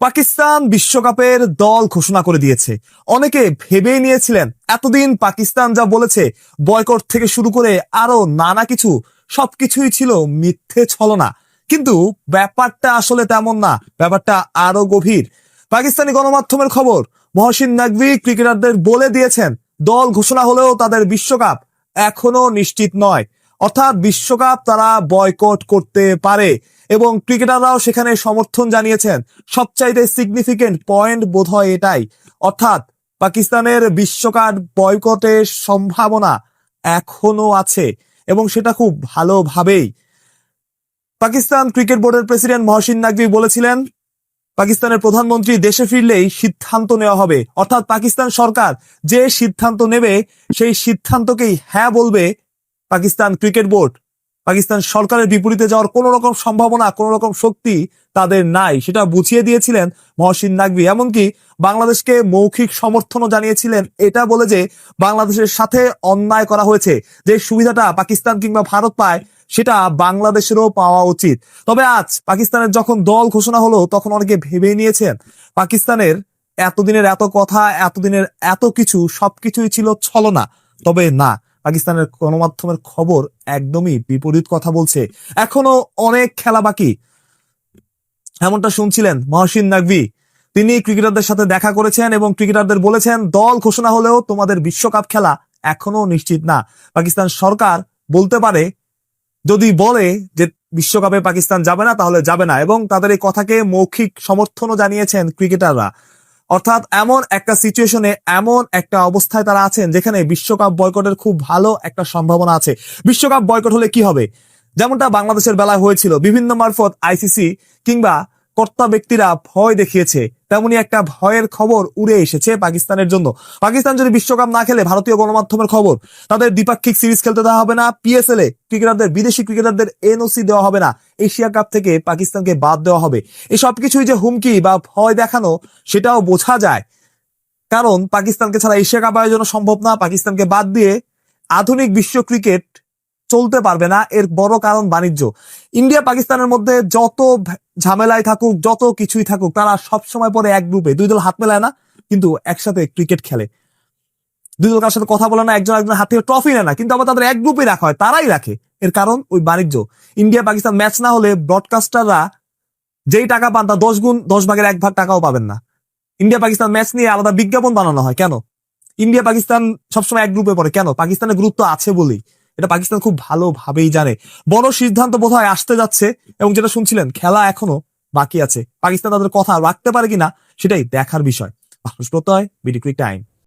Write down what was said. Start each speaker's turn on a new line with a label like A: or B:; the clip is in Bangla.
A: পাকিস্তান বিশ্বকাপের দল ঘোষণা করে দিয়েছে। অনেকে ভেবেই নিয়েছিলেন, এতদিন পাকিস্তান যা বলেছে, বয়কট থেকে শুরু করে আরও নানা কিছু, সবকিছুই ছিল মিথ্যে ছলনা। কিন্তু ব্যাপারটা আসলে তেমন না, ব্যাপারটা আরও গভীর। পাকিস্তানি গণমাধ্যমের খবর, মহসিন নাকভি ক্রিকেটারদের বলে দিয়েছেন, দল ঘোষণা হলেও তাদের বিশ্বকাপ এখনও নিশ্চিত নয়। অর্থাৎ বিশ্বকাপ তারা বয়কট করতে পারে এবং ক্রিকেটাররাও সেখানে সমর্থন জানিয়েছেন। সবচাইতে সিগনিফিকেন্ট পয়েন্ট বোধ হয় এটাই। অর্থাৎ পাকিস্তানের বিশ্বকাপ বয়কটের সম্ভাবনা এখনও আছে এবং সেটা খুব ভালোভাবেই। পাকিস্তান ক্রিকেট বোর্ডের প্রেসিডেন্ট মহসিন নাকভি বলেছিলেন, পাকিস্তানের প্রধানমন্ত্রী দেশে ফিরলেই সিদ্ধান্ত নেওয়া হবে। অর্থাৎ পাকিস্তান সরকার যে সিদ্ধান্ত নেবে, সেই সিদ্ধান্তকেই হ্যাঁ বলবে পাকিস্তান ক্রিকেট বোর্ড, পাকিস্তান সরকারের বিপরীতে যাওয়ার কোন রকম সম্ভাবনা কোন রকম শক্তি তাদের নাই। সেটা বুঝিয়ে দিয়েছিলেন মহসিন নাকভি। এমনকি বাংলাদেশকে মৌখিক সমর্থনও জানিয়েছিলেন। এটা বলে যে বাংলাদেশের সাথে অন্যায় করা হয়েছে। যে সুবিধাটা পাকিস্তান কিংবা ভারত পায়, সেটা বাংলাদেশেরও পাওয়া উচিত। তবে আজ পাকিস্তানের যখন দল ঘোষণা হলো, তখন অনেকে ভেবে নিয়েছেন পাকিস্তানের এতদিনের এত কথা, এতদিনের এত কিছু, সবকিছুই ছিল ছলনা। তবে না পাকিস্তানের গণমাধ্যমের খবর একদমই বিপরীত কথা বলছে। এখনও অনেক খেলা বাকি। এমনটা শুনছিলেন মহসিন নাকভি। তিনি ক্রিকেটারদের সাথে দেখা করেছেন এবং ক্রিকেটারদের বলেছেন, দল ঘোষণা হলেও তোমাদের বিশ্বকাপ খেলা এখনও নিশ্চিত না। পাকিস্তান সরকার বলতে পারে, যদি বলে যে বিশ্বকাপে পাকিস্তান যাবে না, তাহলে যাবে না। এবং তাদের এই কথাকে মৌখিক সমর্থনও জানিয়েছেন ক্রিকেটাররা। অর্থাৎ এমন একটা সিচুয়েশনে এমন একটা অবস্থায় তারা আছেন যেখানে বিশ্বকাপ বয়কটের খুব ভালো একটা সম্ভাবনা আছে। বিশ্বকাপ বয়কট হলে কি হবে? যেমনটা বাংলাদেশের বেলায় হয়েছিল, বিভিন্ন মারফত আইসিসি কিংবা কর্তা ব্যক্তিরা ভয় দেখিয়েছে। তেমনি একটা ভয়ের খবর উড়ে এসেছে পাকিস্তানের জন্য। পাকিস্তান যদি বিশ্বকাপ না খেলে ভারতীয় গণমাধ্যমের খবর, তাদের দ্বিপাক্ষিক সিরিজ খেলতে দেওয়া হবে না। পিএসএল এ ক্রিকেটারদের, বিদেশি ক্রিকেটারদের এনওসি দেওয়া হবে না। এশিয়া কাপ থেকে পাকিস্তানকে বাদ দেওয়া হবে। এই সবকিছুই যে হুমকি বা ভয় দেখানো, সেটাও বোঝা যায়। কারণ পাকিস্তানকে ছাড়া এশিয়া কাপ আয়োজন সম্ভব না। পাকিস্তানকে বাদ দিয়ে আধুনিক বিশ্ব ক্রিকেট চলতে পারবে না, এর বড় কারণ বাণিজ্য। ইন্ডিয়া, পাকিস্তানের মধ্যে যত ঝামেলায় থাকুক, যত কিছুই থাকুক, তারা সব সময় পরে এক গ্রুপে দুই দল হাত মেলায় না, কিন্তু একসাথে ক্রিকেট খেলে। দুই দল কার সাথে কথা বলে না, একজন একজন হাত থেকে ট্রফি নেয় না, কিন্তু আবার তাদের এক গ্রুপে রাখা হয়, তারাই রাখে। এর কারণ ওই বাণিজ্য। ইন্ডিয়া, পাকিস্তান ম্যাচ না হলে ব্রডকাস্টাররা যেই টাকা পান তা দশ গুণ, দশ ভাগের এক ভাগ টাকাও পাবেন না। ইন্ডিয়া, পাকিস্তান ম্যাচ নিয়ে আলাদা বিজ্ঞাপন বানানো হয়, কেন? ইন্ডিয়া, পাকিস্তান সবসময় এক গ্রুপে পড়ে, কেন? পাকিস্তানের গুরুত্ব আছে বলেই। এটা পাকিস্তান খুব ভালোভাবেই জানে। বড় সিদ্ধান্ত বোধহয় আসতে যাচ্ছে এবং যেটা শুনছিলেন, খেলা এখনও বাকি আছে। পাকিস্তান তাদের কথা রাখতে পারে কিনা সেটাই দেখার বিষয়। প্রত্যয়, বিডি টাইম।